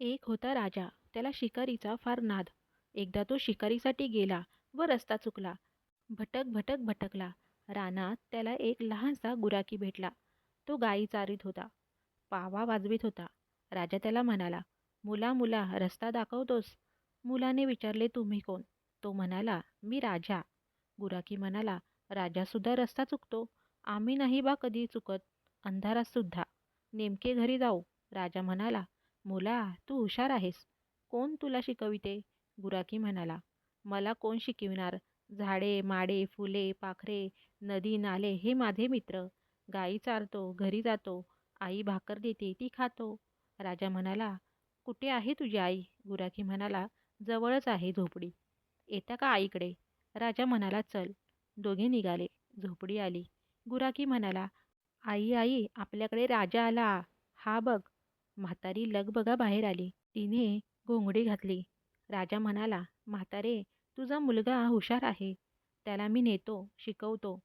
एक होता राजा त्याला शिकारीचा फार नाद. एकदा तो शिकारीसाठी गेला व रस्ता चुकला. भटक भटक भटकला. रानात त्याला एक लहानसा गुराखी भेटला. तो गायी चारीत होता. पावा वाजवीत होता. राजा त्याला म्हणाला मुला मुला रस्ता दाखवतोस. मुलाने विचारले तुम्ही कोण? तो म्हणाला मी राजा. गुराखी म्हणाला राजासुद्धा रस्ता चुकतो. आम्ही नाही बा कधी चुकत. अंधारातसुद्धा नेमके घरी जाऊ. राजा म्हणाला मुला तू हुशार आहेस. कोण तुला शिकविते? गुराखी म्हणाला. मला कोण शिकविणार? झाडे माडे फुले पाखरे नदी नाले हे माझे मित्र. गाई चारतो घरी जातो. आई भाकर देते ती खातो. राजा म्हणाला. कुठे आहे तुझी आई? गुराखी म्हणाला. जवळच आहे झोपडी. येता का आईकडे? राजा म्हणाला. चल. दोघे निघाले. झोपडी आली. गुराखी म्हणाला. आई आई आपल्याकडे राजा आला. हा बघ म्हातारी लगबगा बाहेर आली. तिने घोंगडी घातली. राजा म्हणाला म्हातारे तुझा मुलगा हुशार आहे. त्याला मी नेतो शिकवतो.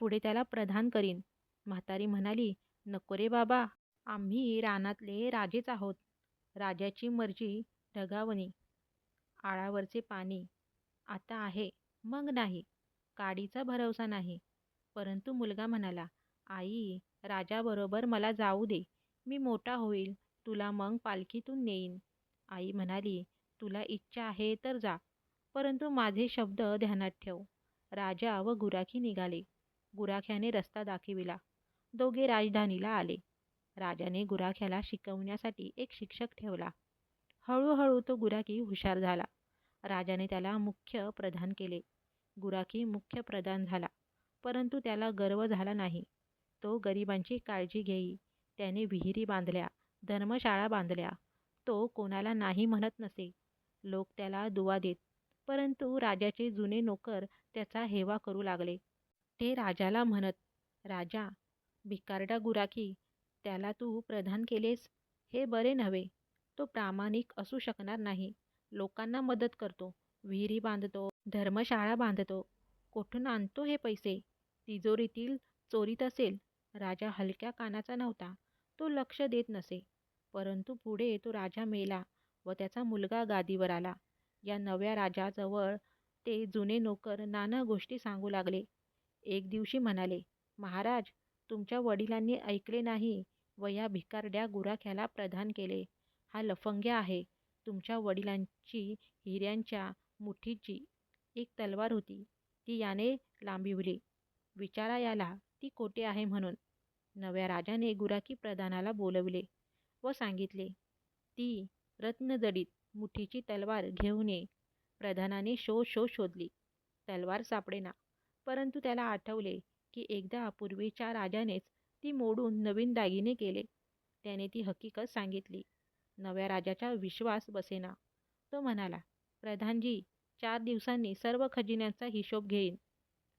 पुढे त्याला प्रधान करीन. म्हातारी म्हणाली नको रे बाबा आम्ही रानातले राजेच आहोत. राजाची मर्जी ढगावणी आळावरचे पाणी. आता आहे मग नाही. काडीचा भरवसा नाही. परंतु मुलगा म्हणाला आई राजाबरोबर मला जाऊ दे. मी मोठा होईल. तुला मग पालखीतून नेईन. आई म्हणाली तुला इच्छा आहे तर जा परंतु माझे शब्द ध्यानात ठेव. राजा व गुराखी निघाले. गुराख्याने रस्ता दाखविला. दोघे राजधानीला आले. राजाने गुराख्याला शिकवण्यासाठी एक शिक्षक ठेवला. हळूहळू तो गुराखी हुशार झाला. राजाने त्याला मुख्य प्रधान केले. गुराखी मुख्य प्रधान झाला परंतु त्याला गर्व झाला नाही. तो गरिबांची काळजी घेई. त्याने विहिरी बांधल्या. धर्मशाळा बांधल्या. तो कोणाला नाही म्हणत नसे. लोक त्याला दुवा देत परंतु राजाचे जुने नोकर त्याचा हेवा करू लागले. ते राजाला म्हणत राजा भिकारडा गुराखी त्याला तू प्रधान केलेस? हे बरे नव्हे. तो प्रामाणिक असू शकणार नाही. लोकांना मदत करतो. विहिरी बांधतो. धर्मशाळा बांधतो. कुठून आणतो हे पैसे? तिजोरीतील चोरीत असेल. राजा हलक्या कानाचा नव्हता. तो लक्ष देत नसे. परंतु पुढे तो राजा मेला व त्याचा मुलगा गादीवर आला. या नव्या राजाजवळ ते जुने नोकर नाना गोष्टी सांगू लागले. एक दिवशी म्हणाले महाराज तुमच्या वडिलांनी ऐकले नाही व या भिकारड्या गुराख्याला प्रधान केले. हा लफंग्या आहे. तुमच्या वडिलांची हिऱ्यांच्या मुठीची एक तलवार होती. ती याने लांबिवली. विचारा याला ती कोठे आहे म्हणून. नव्या राजाने गुराकी प्रधानाला बोलवले व सांगितले ती रत्नजडीत मुठीची तलवार घेऊन ये. प्रधानाने शो शो शोधली. तलवार सापडेना. परंतु त्याला आठवले की एकदा पूर्वीच्या राजानेच ती मोडून नवीन दागिने केले. त्याने ती हकीकत सांगितली. नव्या राजाचा विश्वास बसेना. तो म्हणाला प्रधानजी चार दिवसांनी सर्व खजिन्यांचा हिशोब घेईन.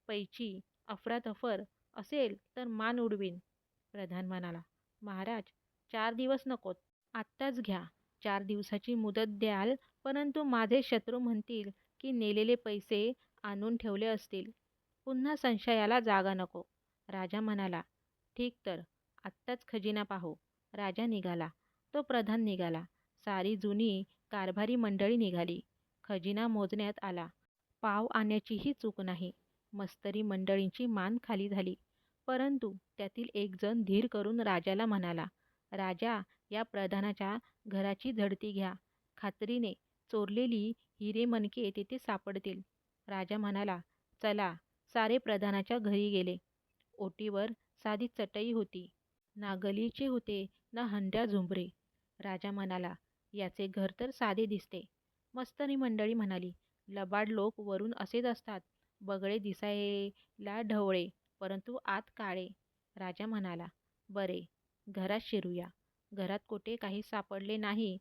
पैची अफरातफर असेल तर मान उडवीन. प्रधान म्हणाला. महाराज चार दिवस नकोत. आत्ताच घ्या. चार दिवसाची मुदत द्याल परंतु माझे शत्रू म्हणतील की नेलेले पैसे आणून ठेवले असतील. पुन्हा संशयाला जागा नको. राजा म्हणाला. ठीक तर. आत्ताच खजिना पाहू. राजा निघाला. तो प्रधान निघाला. सारी जुनी कारभारी मंडळी निघाली. खजिना मोजण्यात आला. पाव आणण्याचीही चूक नाही. मस्तरी मंडळींची मान खाली झाली. परंतु त्यातील एक जण धीर करून राजाला म्हणाला राजा या प्रधानाच्या घराची झडती घ्या. खात्रीने चोरलेली हिरे मनके तेथे सापडतील. राजा म्हणाला चला. सारे प्रधानाच्या घरी गेले. ओटीवर साधी चटई होती. ना गलीचे होते ना हंड्या झुंबरे. राजा म्हणाला याचे घर तर साधे दिसते. मस्तनी मंडळी म्हणाली लबाड लोक वरून असेच असतात. बगळे दिसायला ढवळे. परंतु आत काळे. राजा म्हणाला बरे घरात शिरूया. घरात कुठे काही सापडले नाही.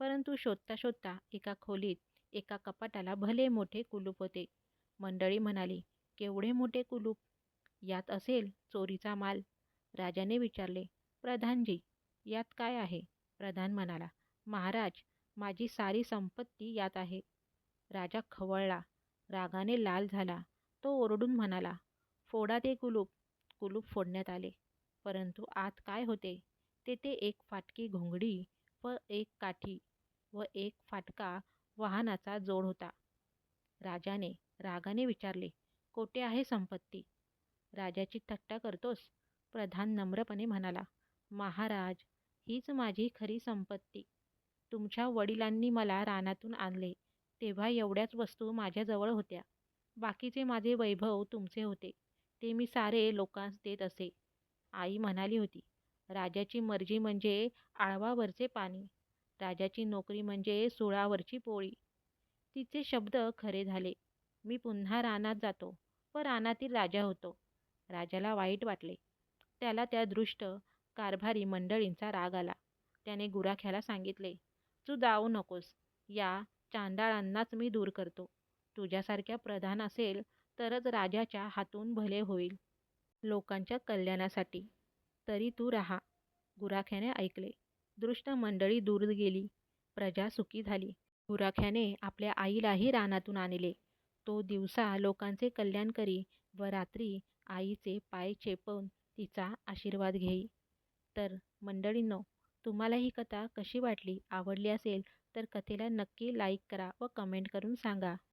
परंतु शोधता शोधता एका खोलीत एका कपाटाला भले मोठे कुलूप होते. मंडळी म्हणाली केवढे मोठे कुलूप? यात असेल चोरीचा माल. राजाने विचारले प्रधानजी यात काय आहे? प्रधान म्हणाला महाराज माझी सारी संपत्ती यात आहे. राजा खवळला रागाने लाल झाला. तो ओरडून म्हणाला फोडा ते कुलूप कुलूप फोडण्यात आले. परंतु आत काय होते? तेथे एक फाटकी घोंगडी व एक काठी व एक फाटका वाहनाचा जोड होता. राजाने रागाने विचारले कोठे आहे संपत्ती? राजाची थट्टा करतोस? प्रधान नम्रपणे म्हणाला महाराज हीच माझी खरी संपत्ती. तुमच्या वडिलांनी मला रानातून आणले तेव्हा एवढ्याच वस्तू माझ्याजवळ होत्या. बाकीचे माझे वैभव तुमचे होते. ते मी सारे लोकांस देत असे. आई म्हणाली होती राजाची मर्जी म्हणजे आळवावरचे पाणी राजाची नोकरी म्हणजे सुळावरची पोळी. तिचे शब्द खरे झाले. मी पुन्हा रानात जातो व रानातील राजा होतो. राजाला वाईट वाटले. त्याला त्या दृष्ट कारभारी मंडळींचा राग आला. त्याने गुराख्याला सांगितले तू जाऊ नकोस. या चांडाळांनाच मी दूर करतो. तुझ्यासारख्या प्रधान असेल तरच राजाच्या हातून भले होईल लोकांच्या कल्याणासाठी. तरी तू राहा. गुराख्याने ऐकले. दृष्ट मंडळी दूर गेली. प्रजा सुखी झाली. गुराख्याने आपल्या आईलाही रानातून आणले. तो दिवसा लोकांचे कल्याण करी व रात्री आईचे पाय चेपवून तिचा आशीर्वाद घेई. तर मंडळींनो तुम्हाला ही कथा कशी वाटली? आवडली असेल तर कथेला नक्की लाईक करा व कमेंट करून सांगा.